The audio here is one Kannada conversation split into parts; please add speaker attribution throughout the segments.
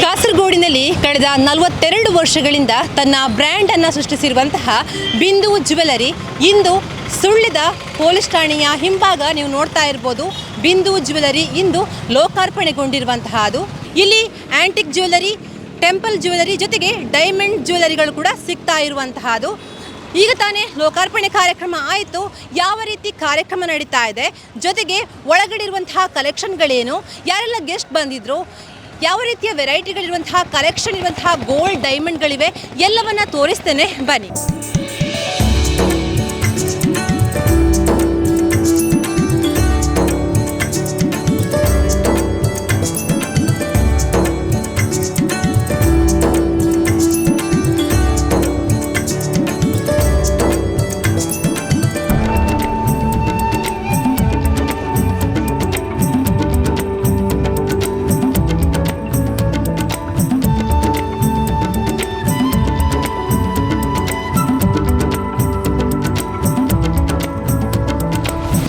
Speaker 1: ಕಾಸರಗೋಡಿನಲ್ಲಿ ಕಳೆದ ನಲವತ್ತೆರಡು ವರ್ಷಗಳಿಂದ ತನ್ನ ಬ್ರ್ಯಾಂಡ್ ಅನ್ನು ಸೃಷ್ಟಿಸಿರುವಂತಹ ಬಿಂದು ಜ್ಯುವೆಲರಿ ಇಂದು ಸುಳ್ಳಿದ ಪೊಲೀಸ್ ಠಾಣೆಯ ಹಿಂಭಾಗ ನೀವು ನೋಡ್ತಾ ಇರ್ಬೋದು ಬಿಂದು ಜ್ಯುವೆಲರಿ ಇಂದು ಲೋಕಾರ್ಪಣೆಗೊಂಡಿರುವಂತಹ ಅದು ಇಲ್ಲಿ ಆ್ಯಂಟಿಕ್ ಜ್ಯುವೆಲರಿ ಟೆಂಪಲ್ ಜ್ಯುವೆಲರಿ ಜೊತೆಗೆ ಡೈಮಂಡ್ ಜ್ಯುವೆಲರಿಗಳು ಕೂಡ ಸಿಗ್ತಾ ಇರುವಂತಹ ಅದು ಈಗ ತಾನೇ ಲೋಕಾರ್ಪಣೆ ಕಾರ್ಯಕ್ರಮ ಆಯಿತು ಯಾವ ರೀತಿ ಕಾರ್ಯಕ್ರಮ ನಡೀತಾ ಇದೆ ಜೊತೆಗೆ ಒಳಗಡೆ ಇರುವಂತಹ ಕಲೆಕ್ಷನ್ಗಳೇನು ಯಾರೆಲ್ಲ ಗೆಸ್ಟ್ ಬಂದಿದ್ರು ಯಾವ ರೀತಿಯ ವೆರೈಟಿಗಳಿರುವಂತಹ ಕಲೆಕ್ಷನ್ ಇರುವಂತಹ ಗೋಲ್ಡ್ ಡೈಮಂಡ್ಗಳಿವೆ ಎಲ್ಲವನ್ನ ತೋರಿಸ್ತೇನೆ ಬನ್ನಿ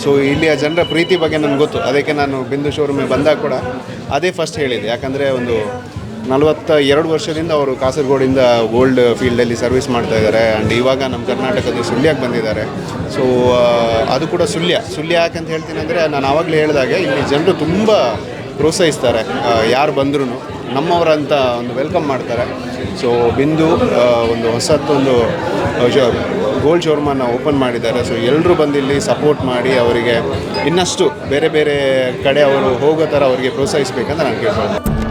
Speaker 2: ಸೊ ಇಲ್ಲಿಯ ಜನರ ಪ್ರೀತಿ ಬಗ್ಗೆ ನನಗೆ ಗೊತ್ತು ಅದಕ್ಕೆ ನಾನು ಬಿಂದು ಶೋರೂಮಿಗೆ ಬಂದಾಗ ಕೂಡ ಅದೇ ಫಸ್ಟ್ ಹೇಳಿದ್ದೆ ಯಾಕಂದರೆ ಒಂದು ನಲವತ್ತ ಎರಡು ವರ್ಷದಿಂದ ಅವರು ಕಾಸರಗೋಡಿಂದ ಗೋಲ್ಡ್ ಫೀಲ್ಡಲ್ಲಿ ಸರ್ವಿಸ್ ಮಾಡ್ತಾ ಇದ್ದಾರೆ ಆ್ಯಂಡ್ ಇವಾಗ ನಮ್ಮ ಕರ್ನಾಟಕದ ಸುಳ್ಯಾಗೆ ಬಂದಿದ್ದಾರೆ ಸೊ ಅದು ಕೂಡ ಸುಳ್ಯ ಸುಳ್ಯ ಅಂತ ಹೇಳ್ತೀನಿ ಅಂದರೆ ನಾನು ಆವಾಗಲೇ ಹೇಳಿದಾಗೆ ಇಲ್ಲಿ ಜನರು ತುಂಬ ಪ್ರೋತ್ಸಾಹಿಸ್ತಾರೆ ಯಾರು ಬಂದ್ರೂ ನಮ್ಮವರಂತ ಒಂದು ವೆಲ್ಕಮ್ ಮಾಡ್ತಾರೆ ಸೊ ಬಿಂದು ಒಂದು ಹೊಸತ್ತೊಂದು ಗೋಲ್ಡ್ ಶೋರ್ಮಾನ ಓಪನ್ ಮಾಡಿದ್ದಾರೆ ಸೊ ಎಲ್ಲರೂ ಬಂದಿಲ್ಲಿ ಸಪೋರ್ಟ್ ಮಾಡಿ ಅವರಿಗೆ ಇನ್ನಷ್ಟು ಬೇರೆ ಬೇರೆ ಕಡೆ ಅವರು ಹೋಗೋ ಥರ ಅವರಿಗೆ ಪ್ರೋತ್ಸಾಹಿಸಬೇಕಂತ ನಾನು ಕೇಳ್ಕೊಳ್ತೀನಿ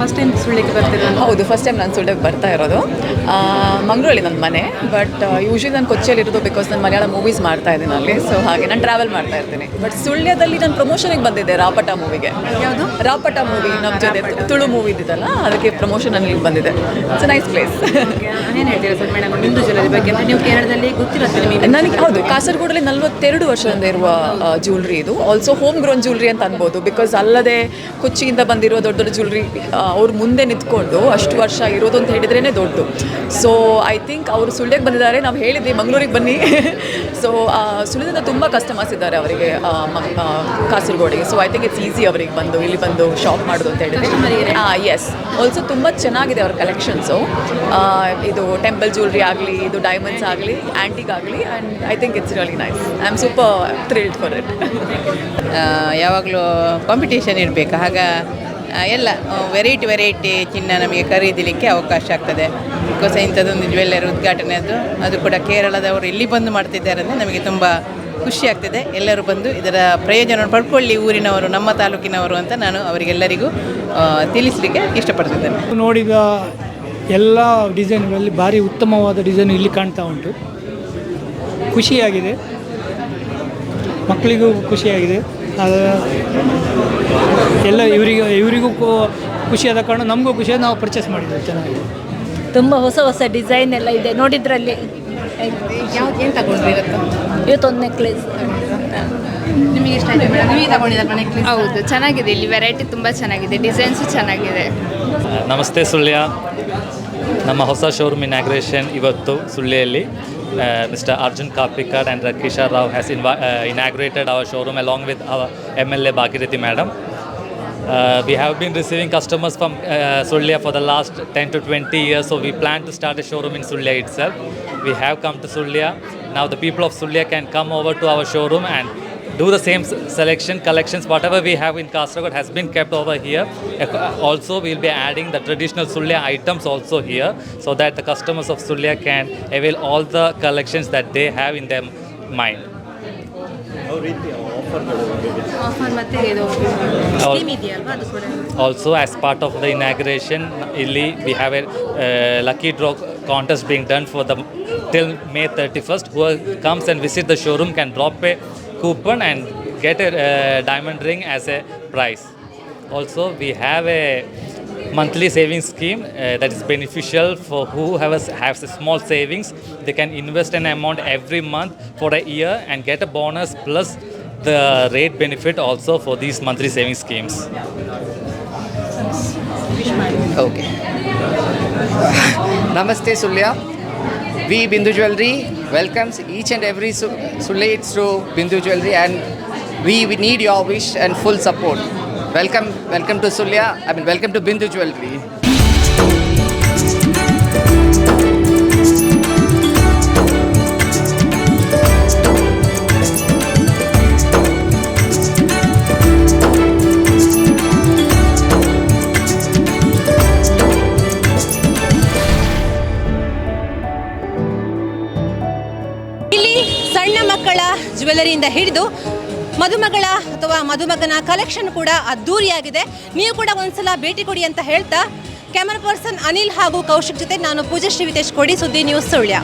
Speaker 1: ಫಸ್ಟ್ ಟೈಮ್ ಸುಳ್ಳಿಗೆ ಬರ್ತಿರೋದು
Speaker 3: ಹೌದು ಫಸ್ಟ್ ಟೈಮ್ ನಾನು ಸುಳ್ಳಿಗೆ ಬರ್ತಾ ಇರೋದು ಮಂಗಳೂರಲ್ಲಿ ನನ್ನ ಮನೆ ಬಟ್ ಯೂಶ್ವಲಿ ನಾನು ಕೊಚ್ಚಿಯಲ್ಲಿರೋದು ಬಿಕಾಸ್ ನಾನು ಮಲಯಾಳ ಮೂವೀಸ್ ಮಾಡ್ತಾ ಇದ್ದೀನಿ ಅಲ್ಲಿ ಸೊ ಹಾಗೆ ನಾನು ಟ್ರಾವೆಲ್ ಮಾಡ್ತಾ ಇರ್ತೀನಿ ಬಟ್ ಸುಳ್ಯದಲ್ಲಿ ನಾನು ಪ್ರಮೋಷನಿಗೆ ಬಂದಿದ್ದೆ ರಾಪಟ ಮೂವಿಗೆ
Speaker 1: ಯಾವುದು
Speaker 3: ರಾಪಟ ಮೂವಿ ನಮ್ಮ ಜೊತೆ ತುಳು ಮೂವಿ ಇದ್ದಿದ್ದಲ್ಲ ಅದಕ್ಕೆ ಪ್ರಮೋಷನ್ ನನಗೆ ಬಂದಿದೆ it's nice place
Speaker 1: sir madam ಬಗ್ಗೆ ನೀವು ಕೇರಳದಲ್ಲಿ
Speaker 3: ನನಗೆ ಹೌದು ಕಾಸರಗೋಡಲ್ಲಿ ನಲ್ವತ್ತೆರಡು ವರ್ಷದಿಂದ ಇರುವ ಜ್ಯುವೆಲ್ರಿ ಇದು ಆಲ್ಸೋ ಹೋಮ್ ಗ್ರೋನ್ ಜ್ಯುವೆಲ್ರಿ ಅಂತ ಅನ್ಬೋದು ಬಿಕಾಸ್ ಅಲ್ಲದೆ ಕೊಚ್ಚಿಯಿಂದ ಬಂದಿರುವ ದೊಡ್ಡ ದೊಡ್ಡ ಜ್ಯುವೆಲ್ರಿ ಅವ್ರು ಮುಂದೆ ನಿಂತ್ಕೊಂಡು ಅಷ್ಟು ವರ್ಷ ಇರೋದು ಅಂತ ಹೇಳಿದ್ರೇ ದೊಡ್ಡದು ಸೊ ಐ ಥಿಂಕ್ ಅವರು ಸುಳ್ಳ್ಯಕ್ಕೆ ಬಂದಿದ್ದಾರೆ ನಾವು ಹೇಳಿದ್ವಿ ಮಂಗಳೂರಿಗೆ ಬನ್ನಿ ಸೊ ಸುಳ್ಳಿದ ತುಂಬ ಕಸ್ಟಮರ್ಸ್ ಇದ್ದಾರೆ ಅವರಿಗೆ ಕಾಸರಗೋಡಿಗೆ so I think it's easy ಅವರಿಗೆ ಬಂದು ಇಲ್ಲಿ ಬಂದು ಶಾಪ್ ಮಾಡೋದು ಅಂತ ಹೇಳಿದ್ರೆ ಎಸ್ ಆಲ್ಸೋ ತುಂಬ ಚೆನ್ನಾಗಿದೆ ಅವ್ರ ಕಲೆಕ್ಷನ್ಸು ಇದು ಟೆಂಪಲ್ ಜ್ಯೂಲ್ರಿ ಆಗಲಿ ಇದು ಡೈಮಂಡ್ಸ್ ಆಗಲಿ ಆ್ಯಂಟಿಕ್ ಆಗಲಿ and I think it's really nice I am super thrilled for it
Speaker 4: ಯಾವಾಗಲೂ ಕಾಂಪಿಟೇಷನ್ ಇರಬೇಕು ಆಗ ಎಲ್ಲ ವೆರೈಟಿ ವೆರೈಟಿ ಚಿನ್ನ ನಮಗೆ ಖರೀದಿಲಿಕ್ಕೆ ಅವಕಾಶ ಆಗ್ತದೆ ಬಿಕಾಸ್ ಇಂಥದ್ದೊಂದು ಜ್ಯುವೆಲ್ಲರಿ ಉದ್ಘಾಟನೆ ಅದು ಅದು ಕೂಡ ಕೇರಳದವರು ಇಲ್ಲಿ ಬಂದು ಮಾಡ್ತಿದ್ದಾರೆ ಅಂದರೆ ನಮಗೆ ತುಂಬ ಖುಷಿ ಆಗ್ತಿದೆ ಎಲ್ಲರೂ ಬಂದು ಇದರ ಪ್ರಯೋಜನವನ್ನು ಪಡ್ಕೊಳ್ಳಿ ಊರಿನವರು ನಮ್ಮ ತಾಲೂಕಿನವರು ಅಂತ ನಾನು ಅವರಿಗೆಲ್ಲರಿಗೂ ತಿಳಿಸಲಿಕ್ಕೆ ಇಷ್ಟಪಡ್ತಿದ್ದೇನೆ
Speaker 5: ನೋಡಿದ ಎಲ್ಲ ಡಿಸೈನ್ಗಳಲ್ಲಿ ಭಾರಿ ಉತ್ತಮವಾದ ಡಿಸೈನ್ ಇಲ್ಲಿ ಕಾಣ್ತಾ ಉಂಟು ಖುಷಿಯಾಗಿದೆ ಮಕ್ಕಳಿಗೂ ಖುಷಿಯಾಗಿದೆ ಎಲ್ಲ ಇವರಿಗೂ ಇವರಿಗೂ ಖುಷಿಯಾದ ಕಾರಣ ನಮಗೂ ಖುಷಿಯಾದ ನಾವು ಪರ್ಚೇಸ್ ಮಾಡಿದ್ವಿ ಚೆನ್ನಾಗಿದೆ
Speaker 6: ತುಂಬ ಹೊಸ ಹೊಸ ಡಿಸೈನ್ ಎಲ್ಲ ಇದೆ ನೋಡಿದ್ರಲ್ಲಿ
Speaker 1: ಯಾವ್ದು ಏನು ಇವತ್ತು
Speaker 6: ಇವತ್ತೊಂದು ನೆಕ್ಲೆಸ್
Speaker 1: ನಿಮಗೆ ಇಷ್ಟ ನೀವು
Speaker 7: ಹೌದು ಚೆನ್ನಾಗಿದೆ ಇಲ್ಲಿ ವೆರೈಟಿ ತುಂಬ ಚೆನ್ನಾಗಿದೆ ಡಿಸೈನ್ಸು ಚೆನ್ನಾಗಿದೆ
Speaker 8: ನಮಸ್ತೆ ಸುಳ್ಯ ನಮ್ಮ ಹೊಸ ಶೋರೂಮ್ ಇನಾಗ್ರೇಷನ್ ಇವತ್ತು ಸುಳ್ಯಲ್ಲಿ mister Arjun Kapikar and Kishore Rao has ಇನ್ವಾ inaugurated our showroom along with our M L A Bhagirathi madam Uh, we have been receiving customers from uh, Sulia for the last 10 to 20 years, so we plan to start a showroom in Sulia itself. We have come to Sulia. Now the people of Sulia can come over to our showroom and do the same selection, collections, whatever we have in Kasaragod has been kept over here. Also, we'll be adding the traditional Sulia items also here so that the customers of Sulia can avail all the collections that they have in their mind. Also, as part of the inauguration, we have a lucky draw contest being done for the till May 31st. Who comes and visit the showroom can drop a coupon and get a diamond ring as a prize. Also, we have a monthly savings scheme uh, that is beneficial for who has, has a small savings. They can invest an amount every month for a year and get a bonus plus the rate benefit also for these monthly savings schemes.
Speaker 9: Okay. Namaste, Sulya. We Bindu Jewelry welcomes each and every Sulates to Bindu Jewelry and we, we need your wish and full support. Welcome welcome to Sullia I mean welcome to Bindu jewellery
Speaker 1: ಇಲ್ಲಿ ಸಣ್ಣ ಮಕ್ಕಳ ಜ್ಯುವೆಲರಿಯಿಂದ ಹಿಡಿದು ಮದುಮಗಳ ಅಥವಾ ಮದುಮಗನ ಕಲೆಕ್ಷನ್ ಕೂಡ ಅದ್ದೂರಿಯಾಗಿದೆ ನೀವು ಕೂಡ ಒಂದ್ಸಲ ಭೇಟಿ ಕೊಡಿ ಅಂತ ಹೇಳ್ತಾ ಕ್ಯಾಮರಾ ಪರ್ಸನ್ ಅನಿಲ್ ಹಾಗೂ ಕೌಶಿಕ್ ಜೊತೆ ನಾನು ಪೂಜಶ್ರೀ ವಿತೇಶ್ ಕೊಡಿ ಸುದ್ದಿ ನ್ಯೂಸ್ ಸುಳ್ಯ